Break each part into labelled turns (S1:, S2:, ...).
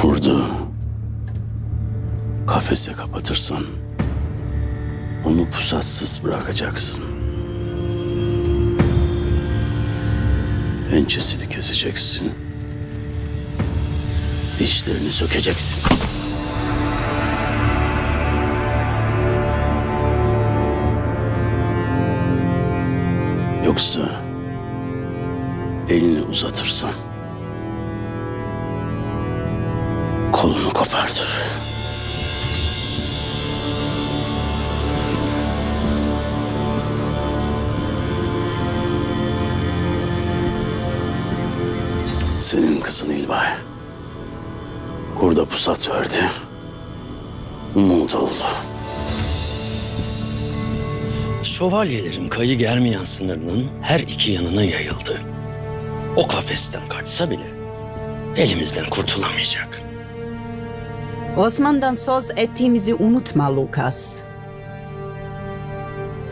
S1: Kurdu kafese kapatırsan onu pusatsız bırakacaksın. Pençesini keseceksin. Dişlerini sökeceksin. Yoksa elini uzatırsan kolunu kopartır. Senin kızın İlbay. Kurda pusat verdi. Umut oldu.
S2: Şövalyelerin kayı germeyen sınırının her iki yanına yayıldı. O kafesten kaçsa bile elimizden kurtulamayacak.
S3: Osman'dan söz ettiğimizi unutma Lucas.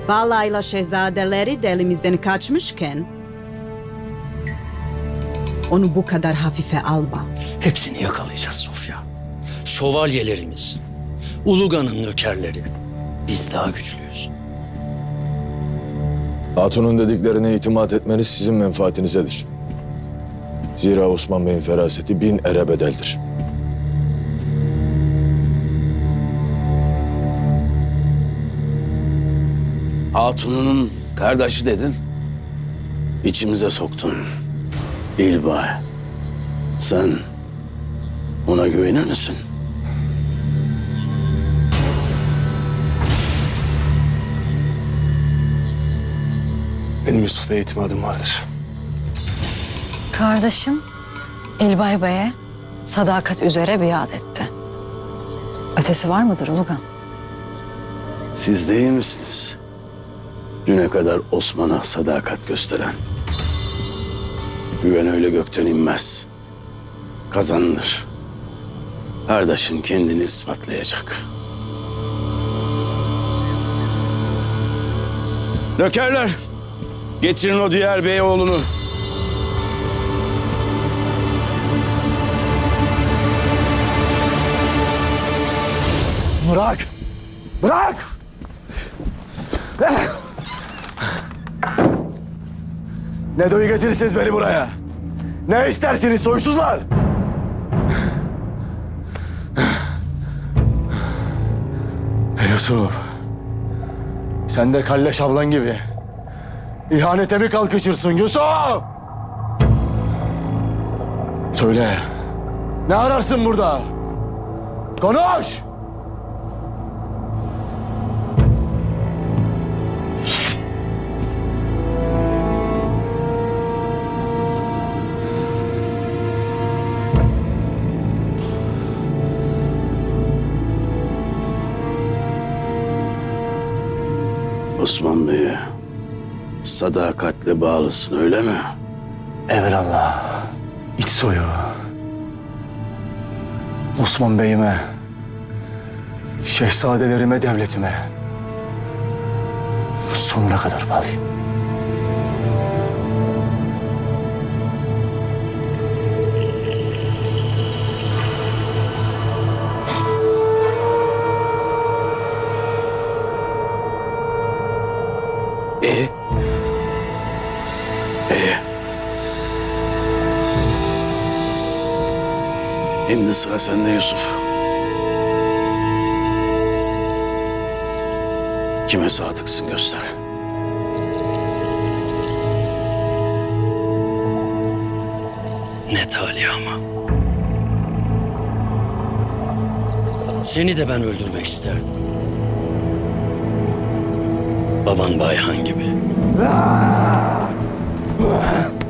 S3: Balayla şehzadeleri de elimizden kaçmışken onu bu kadar hafife alma.
S2: Hepsini yakalayacağız Sofya. Şövalyelerimiz, Uluga'nın nökerleri. Biz daha güçlüyüz.
S4: Hatun'un dediklerine itimat etmeniz sizin menfaatinizedir. Zira Osman Bey'in feraseti bin ere bedeldir.
S1: Hatun'un kardeşi dedin. İçimize soktun. İlbay. Sen ona güvenir misin?
S5: Benim Yusuf Bey'e itimadım vardır.
S6: Kardeşim İlbay Bey'e sadakat üzere biat etti. Ötesi var mıdır Ulugan?
S1: Siz değil misiniz? Düne kadar Osman'a sadakat gösteren. Güven öyle gökten inmez. Kazanılır. Kardeşin kendini ispatlayacak. Nökerler, getirin o diğer bey oğlunu.
S5: Ne doyu getirirsiniz beni buraya? Ne istersiniz soysuzlar? Yusuf. Sen de kalleş ablan gibi. İhanete mi kalkışırsın Yusuf? Söyle. Ne ararsın burada? Konuş!
S1: Osman Bey'e sadakatle bağlısın öyle mi?
S5: Evelallah. İç soyu. Osman Bey'ime, şehzadelerime, devletime sonuna kadar bağlıyım.
S1: İyi. İyi. Şimdi sıra sende Yusuf. Kime sadıksın göster.
S2: Ne talih ama. Seni de ben öldürmek isterdim. Baban Bayhan gibi.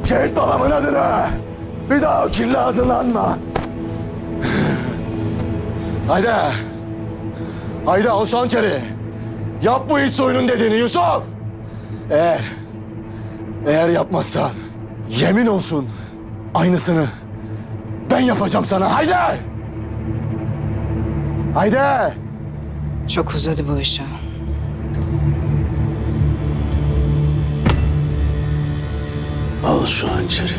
S5: Şehit babamın adına bir daha o kirli ağzını anma. Haydi. Haydi al şu hançeri. Yap bu iç soyunun dediğini Yusuf. Eğer, eğer yapmazsan yemin olsun aynısını ben yapacağım sana. Haydi. Haydi.
S3: Çok uzadı bu iş. ha.
S1: Al şu hançeri.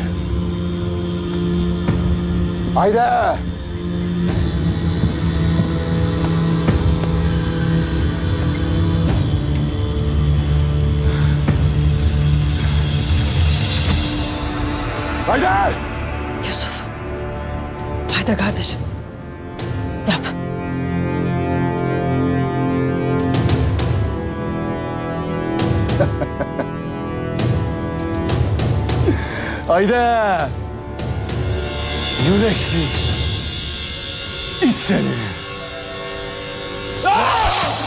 S5: Hayda! Haydar!
S6: Yusuf. Hayda kardeşim. Yap.
S5: Haydi! Yüreksiz it seni.
S7: Komutan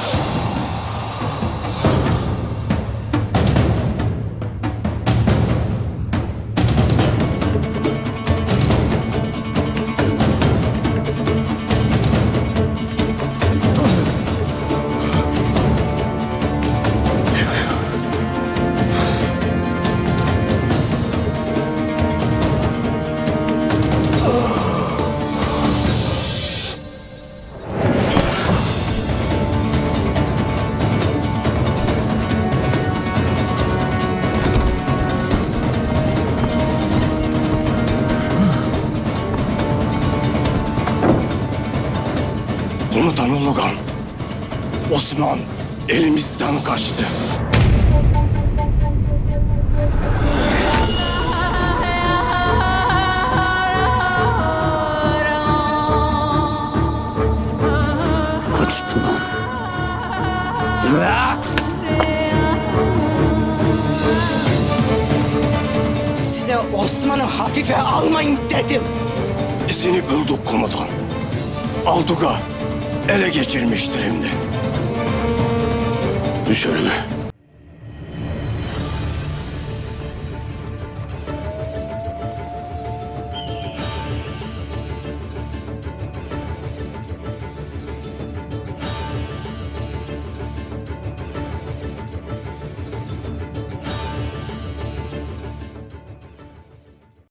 S7: Ulugan. Osman elimizden kaçtı. Kaçtı lan.
S8: Size Osman'ı hafife almayın dedim.
S7: İzini bulduk komutan. Alduga ele geçirmiştir hem de. Düş önüme.